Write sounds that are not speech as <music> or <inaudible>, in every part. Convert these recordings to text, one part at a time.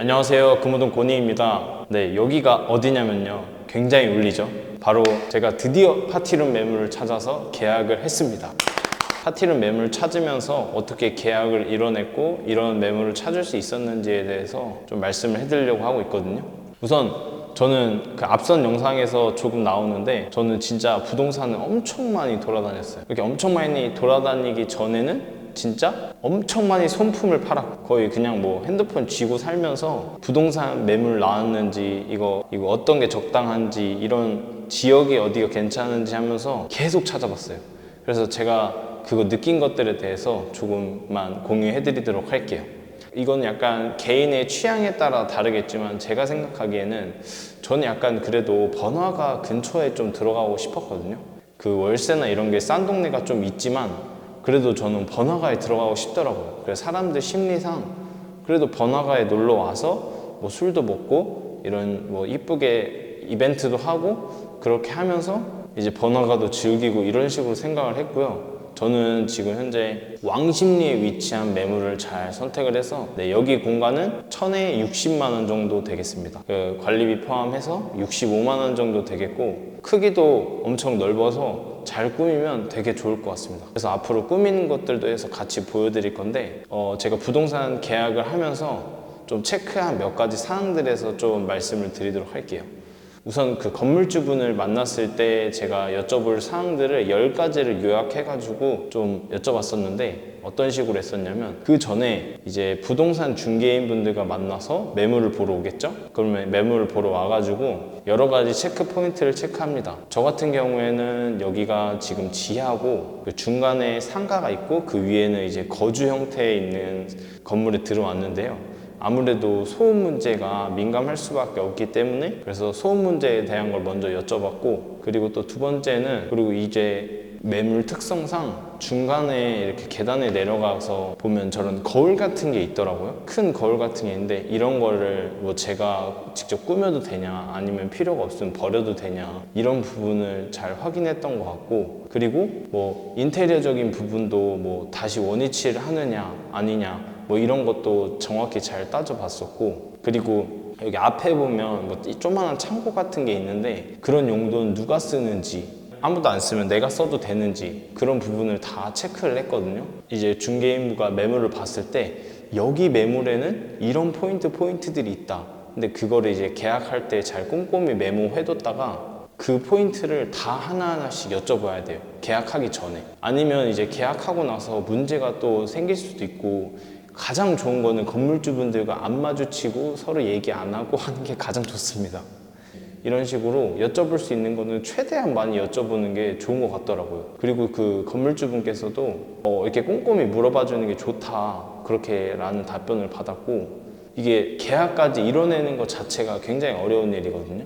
안녕하세요. 금호동 고니입니다. 네, 여기가 어디냐면요. 굉장히 울리죠. 바로 제가 드디어 파티룸 매물을 찾아서 계약을 했습니다. 파티룸 매물을 찾으면서 어떻게 계약을 이뤄냈고 이런 매물을 찾을 수 있었는지에 대해서 좀 말씀을 해드리려고 하고 있거든요. 우선 저는 그 앞선 영상에서 조금 나오는데 저는 진짜 부동산을 엄청 많이 돌아다녔어요. 이렇게 엄청 많이 돌아다니기 전에는 진짜 엄청 많이 손품을 팔았고 거의 그냥 뭐 핸드폰 쥐고 살면서 부동산 매물 나왔는지 이거 이거 어떤 게 적당한지 이런 지역이 어디가 괜찮은지 하면서 계속 찾아봤어요. 그래서 제가 그거 느낀 것들에 대해서 조금만 공유해 드리도록 할게요. 이건 약간 개인의 취향에 따라 다르겠지만 제가 생각하기에는 저는 약간 그래도 번화가 근처에 좀 들어가고 싶었거든요. 그 월세나 이런 게 싼 동네가 좀 있지만 그래도 저는 번화가에 들어가고 싶더라고요. 그래서 사람들 심리상 그래도 번화가에 놀러 와서 뭐 술도 먹고 이런 뭐 이쁘게 이벤트도 하고 그렇게 하면서 이제 번화가도 즐기고 이런 식으로 생각을 했고요. 저는 지금 현재 왕십리에 위치한 매물을 잘 선택을 해서 네, 여기 공간은 천에 60만 원 정도 되겠습니다. 그 관리비 포함해서 65만 원 정도 되겠고 크기도 엄청 넓어서 잘 꾸미면 되게 좋을 것 같습니다. 그래서 앞으로 꾸미는 것들도 해서 같이 보여드릴 건데 어, 제가 부동산 계약을 하면서 좀 체크한 몇 가지 사항들에서 좀 말씀을 드리도록 할게요. 우선 그 건물주분을 만났을 때 제가 여쭤볼 사항들을 10가지를 요약해가지고 좀 여쭤봤었는데 어떤 식으로 했었냐면 그 전에 이제 부동산 중개인 분들과 만나서 매물을 보러 오겠죠? 그러면 매물을 보러 와가지고 여러 가지 체크 포인트를 체크합니다. 저 같은 경우에는 여기가 지금 지하고 그 중간에 상가가 있고 그 위에는 이제 거주 형태에 있는 건물에 들어왔는데요. 아무래도 소음 문제가 민감할 수밖에 없기 때문에 그래서 소음 문제에 대한 걸 먼저 여쭤봤고 그리고 또 두 번째는 그리고 이제 매물 특성상 중간에 이렇게 계단에 내려가서 보면 저런 거울 같은 게 있더라고요. 큰 거울 같은 게 있는데 이런 거를 뭐 제가 직접 꾸며도 되냐 아니면 필요가 없으면 버려도 되냐 이런 부분을 잘 확인했던 것 같고 그리고 뭐 인테리어적인 부분도 뭐 다시 원위치를 하느냐 아니냐 뭐 이런 것도 정확히 잘 따져봤었고 그리고 여기 앞에 보면 뭐 이 조그만한 창고 같은 게 있는데 그런 용도는 누가 쓰는지 아무도 안 쓰면 내가 써도 되는지 그런 부분을 다 체크를 했거든요. 이제 중개인부가 매물을 봤을 때 여기 매물에는 이런 포인트 포인트들이 있다. 근데 그거를 이제 계약할 때 잘 꼼꼼히 메모해뒀다가 그 포인트를 다 하나하나씩 여쭤봐야 돼요. 계약하기 전에. 아니면 이제 계약하고 나서 문제가 또 생길 수도 있고 가장 좋은 거는 건물주분들과 안 마주치고 서로 얘기 안 하고 <laughs> 하는 게 가장 좋습니다. 이런 식으로 여쭤볼 수 있는 거는 최대한 많이 여쭤보는 게 좋은 것 같더라고요. 그리고 그 건물주분께서도 어, 이렇게 꼼꼼히 물어봐 주는 게 좋다. 그렇게 라는 답변을 받았고 이게 계약까지 이뤄내는 것 자체가 굉장히 어려운 일이거든요.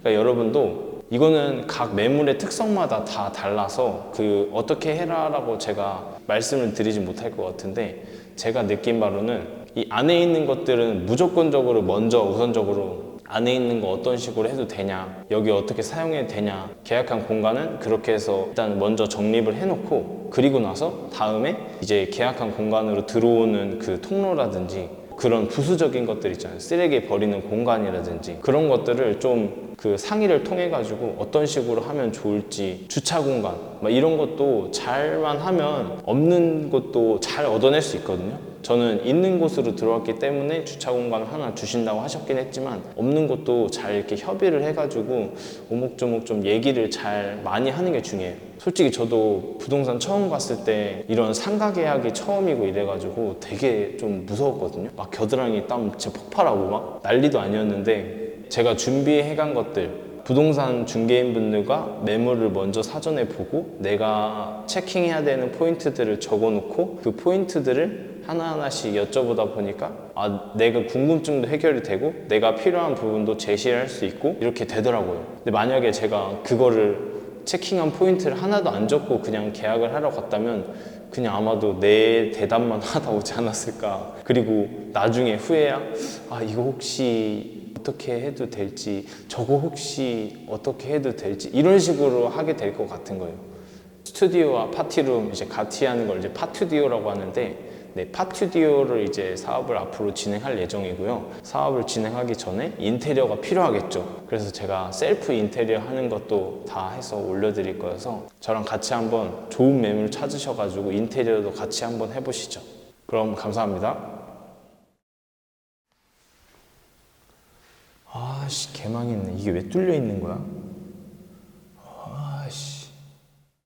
그러니까 여러분도 이거는 각 매물의 특성마다 다 달라서 그 어떻게 해라라고 제가 말씀을 드리지 못할 것 같은데 제가 느낀 바로는 이 안에 있는 것들은 무조건적으로 먼저 우선적으로 안에 있는 거 어떤 식으로 해도 되냐 여기 어떻게 사용해도 되냐 계약한 공간은 그렇게 해서 일단 먼저 정립을 해놓고 그리고 나서 다음에 이제 계약한 공간으로 들어오는 그 통로라든지 그런 부수적인 것들 있잖아요. 쓰레기 버리는 공간이라든지 그런 것들을 좀그 상의를 통해 가지고 어떤 식으로 하면 좋을지 주차 공간 막 이런 것도 잘만 하면 없는 것도 잘 얻어낼 수 있거든요 저는 있는 곳으로 들어왔기 때문에 주차 공간을 하나 주신다고 하셨긴 했지만 없는 곳도 잘 이렇게 협의를 해가지고 오목조목 좀 얘기를 잘 많이 하는 게 중요해요. 솔직히 저도 부동산 처음 갔을 때 이런 상가 계약이 처음이고 이래가지고 되게 좀 무서웠거든요. 막 겨드랑이 땀 진짜 폭발하고 막 난리도 아니었는데 제가 준비해 간 것들 부동산 중개인분들과 매물을 먼저 사전에 보고 내가 체킹해야 되는 포인트들을 적어놓고 그 포인트들을 하나하나씩 여쭤보다 보니까 아 내가 궁금증도 해결이 되고 내가 필요한 부분도 제시를 할 수 있고 이렇게 되더라고요. 근데 만약에 제가 그거를 체킹한 포인트를 하나도 안 적고 그냥 계약을 하러 갔다면 그냥 아마도 내 대답만 <laughs> 하다 오지 않았을까. 그리고 나중에 후에야 아 이거 혹시 어떻게 해도 될지 저거 혹시 어떻게 해도 될지 이런 식으로 하게 될 것 같은 거예요. 스튜디오와 파티룸 이제 같이 하는 걸 이제 파튜디오라고 하는데 네, 파튜디오를 이제 사업을 앞으로 진행할 예정이고요. 사업을 진행하기 전에 인테리어가 필요하겠죠. 그래서 제가 셀프 인테리어 하는 것도 다 해서 올려드릴 거여서 저랑 같이 한번 좋은 매물 찾으셔가지고 인테리어도 같이 한번 해보시죠. 그럼 감사합니다. 아씨 개망했네. 이게 왜 뚫려 있는 거야?